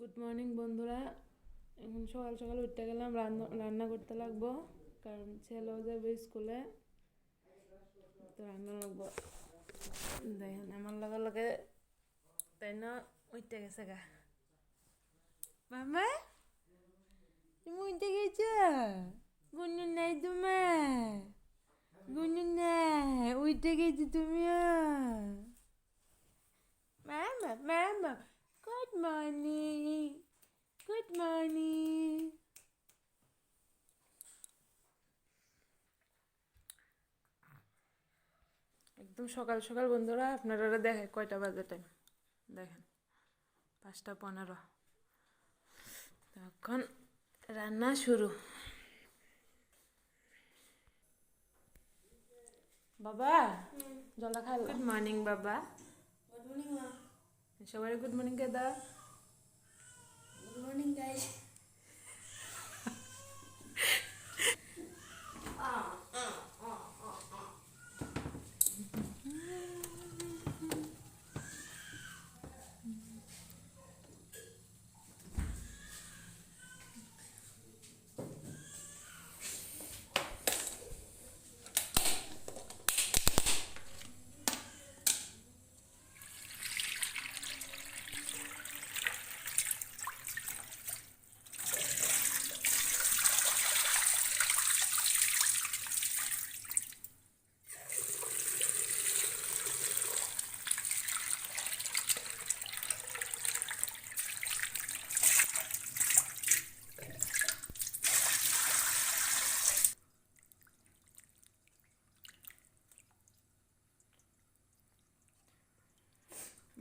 Good morning বন্ধুরা। এখন সকাল সকাল উঠতে গেলাম, রান্না রান্না করতে লাগবো, কারণ ছেলেও যাবে স্কুলে। তো রান্না লাগবো। দেখেন, আমার লগে লগে, তাই না, উঠতে গেছে গা। মামা, তুমি উঠতে গেছ? গুনু নাই তোমার। গুনু নাই, উঠতে গেছো তুমিও। মামা মামা গুড মর্নিং গুড মর্নিং একদম সকাল সকাল বন্ধুরা আপনারা দেখে কয়টা বাজে টাইম দেখেন পাঁচটা পনেরো। তখন রান্না শুরু। বাবা জলা খাই গুড মর্নিং বাবা। Good morning, ma. সবাই গুড মর্নিং কে দাও Good morning, guys.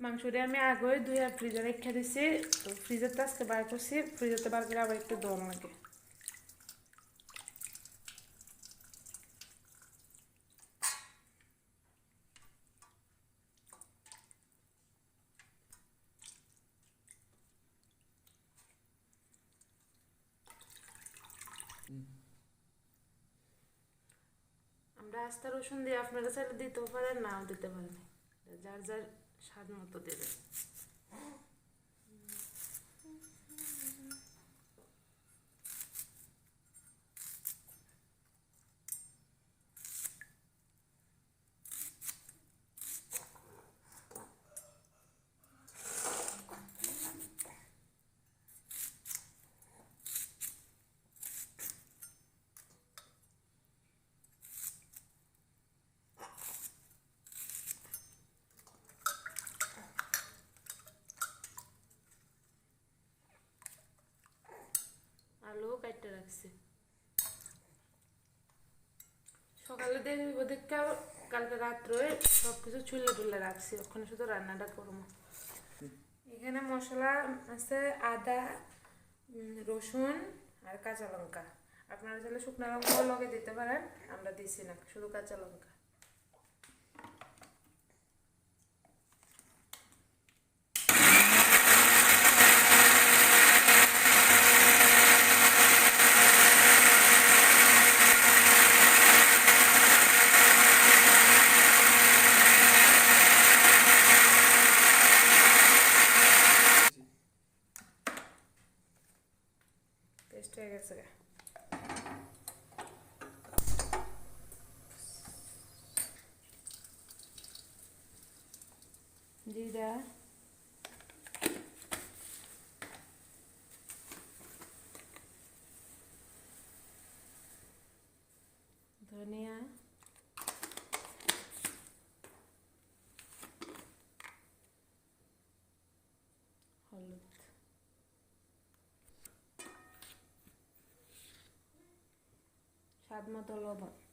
মাংসটা আমি আগে আর ফ্রিজে রেখে দিছি। তো ফ্রিজের তো আজকে বার করছি ফ্রিজেতে বার করে আবার একটু দম লাগে। আমরা আস্তা রসুন দিয়ে আপনারা চাইলে দিতেও পারেন, নাও দিতে পারেন। যার যার স্বাদ দেবে আলু কাটতে রাখছি। সকালে দেখব দেখে কালকে রাত্রে সব কিছু চুলে টুলে রাখছি, ওখানে শুধু রান্নাটা করব। এখানে মশলা আছে আদা রসুন আর কাঁচা লঙ্কা। আপনারা চাইলে শুকনো লঙ্কাও লগে দিতে পারেন, আমরা দিছি না, শুধু কাঁচা লঙ্কা পেস্ট হয়ে গেছে গা। জিরা ধনিয়া হলুদ স্বাদ মতো লবণ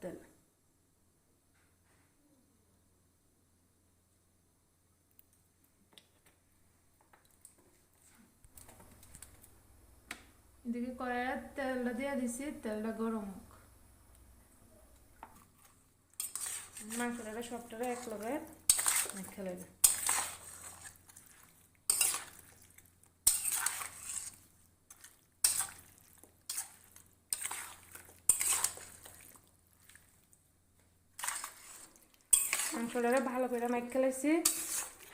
তেল এদিকে কড়াইয়ের তেলটা দিয়ে দিছি তেলটা গরম হোক মাংসটা সবটা এক লগে খেলে মাংসটা ভালো করে মাখ খেলেছি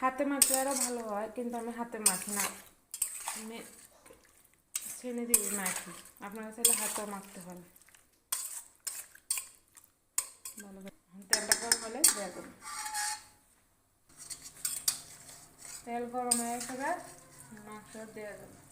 হাতে মাখলে আরও ভালো হয়, কিন্তু আমি হাতে মাখি না। আমি ছেনে দিয়ে মাখি আপনারা চাইলে হাতেও মাখতে করে তেলটা গরম হলে দেওয়া করুন তেল গরম হয়ে গেছে মাংস দেওয়া যাবে।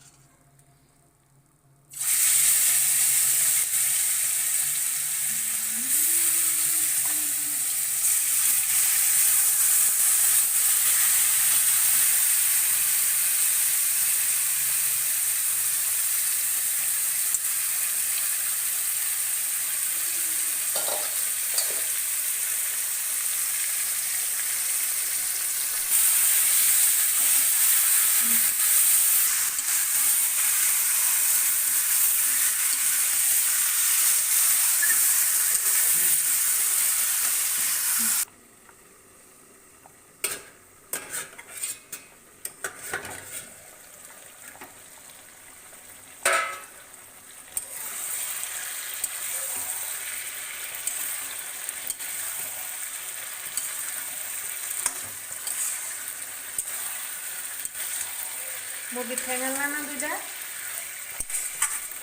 মুরগির ঠেঙাল না দুইটা?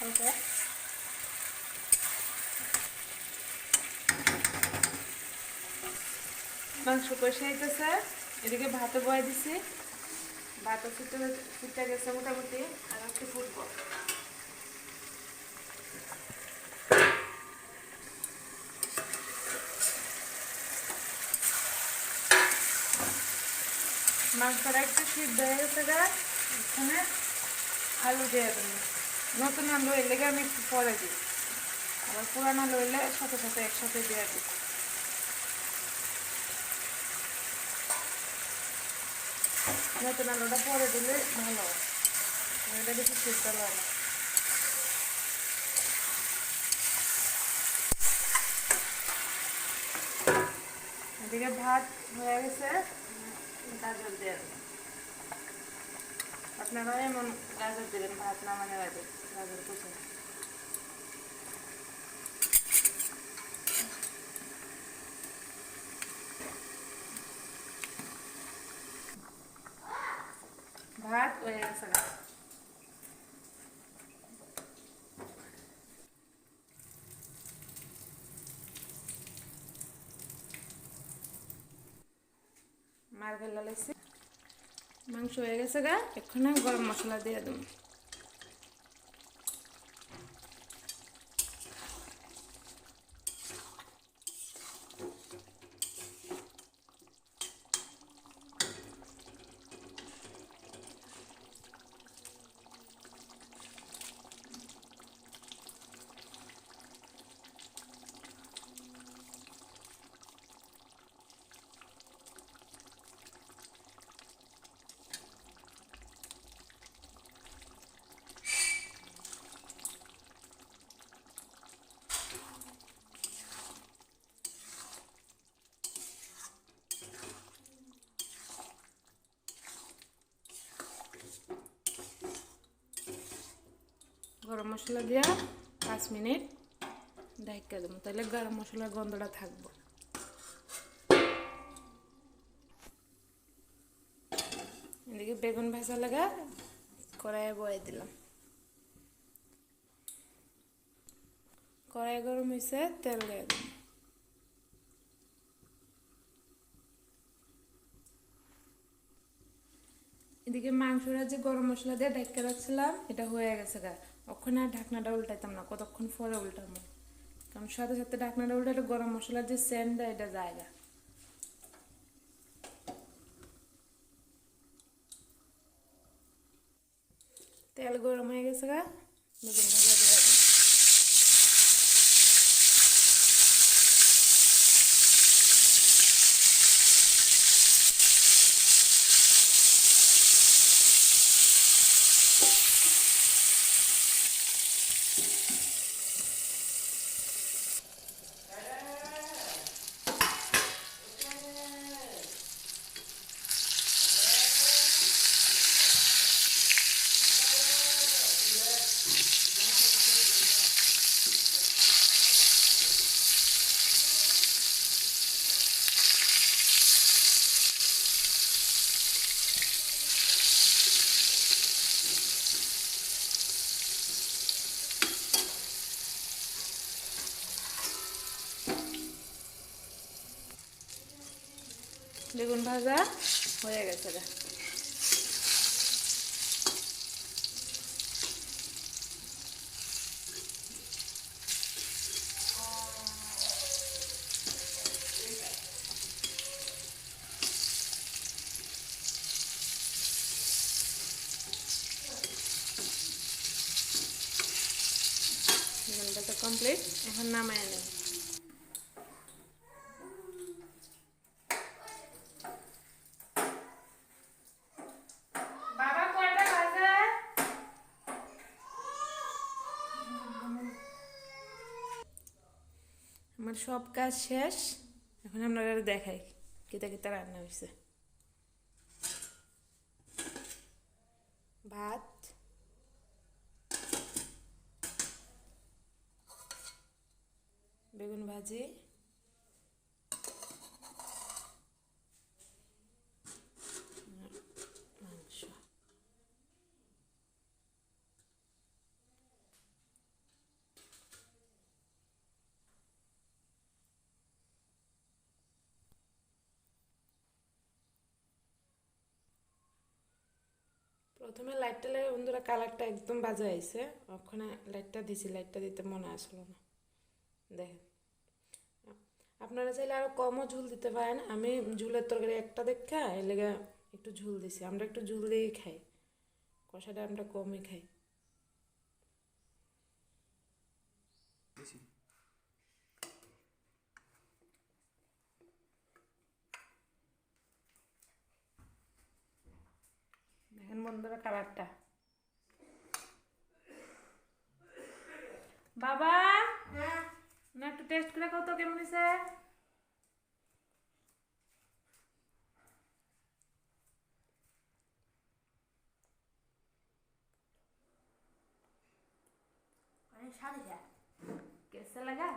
ওকে। মাংস কষে আইতেছে, এদিকে ভাতে বয়ে দিছি। ভাতও ফুটে ফুটে গেছে মোটামুটি, আর একটু ফুটবো মাংসটা একটু সিদ্ধ হয়ে গেছে এখানে আলু দিয়ে দেবো। নতুন আলু এলে আমি একটু পরে দিই। আবার পুরান আলু এলে সাথে সাথে একসাথে দিয়ে দিই। নতুন আলুটা পরে দিলে ভালো এটা বেশি সিদ্ধ না। এদিকে ভাত হয়ে গেছে। গাজর দিয়ে দেবো। আপনারা এমন গাজর দেবেন ভাত নামানোর আগে গাজর কুচে ভাত হয়ে গেছে গা। মার বেলা লাগছে মাংস হয়ে গেছে গা এখন গরম মশলা দিয়ে দেবো। গরম মশলা দিয়া পাঁচ মিনিট ডাইকা দেবো। তাহলে গরম মশলার গন্ধটা থাকব। এদিকে বেগুন ভাজা লাগা, কড়াইয়ে বয়ে দিলাম। কড়াই গরম হয়েছে তেল দিয়ে দিলাম। এদিকে মাংসটা যে গরম মশলা দিয়ে ঢেকে রাখছিলাম, এটা হয়ে গেছে গা। ওখানে আর ঢাকনাটা উল্টাইতাম না, কতক্ষণ পরে উল্টাবো? কারণ সাথে সাথে ঢাকনাটা উল্টালে গরম মশলার যে সেন্টটা, এটা জায়গা তেল গরম হয়ে গেছে গা বেগুন ভাজা হয়ে গেছে রে। কমপ্লিট এখন নামায় নেব বাবা কয়টা বাজে আমার সব কাজ শেষ। এখন আপনারা দেখাই কেতা কেতা রান্না হয়েছে ভাত। বেগুন ভাজি আর মাংস প্রথমে লাইটটা লাগে বন্ধুরা কালারটা একদম বাজে আইছে। ওখানে লাইটটা দিছি লাইটটা দিতে মনে আসলো না। দেখেন। আপনারা চাইলে আরও কমও ঝুল দিতে পারেন। আমি ঝুলের তরকারি একটা দেখা, এর লেগে একটু ঝুল দিছি। আমরা একটু ঝুল দিয়েই খাই। কষাটা আমরা কমই খাই। দেখেন বন্ধুরা কালারটা বাবা না একটু টেস্ট করে কত কেমন হয়েছে অনেক স্বাদ এটা कैसा लगा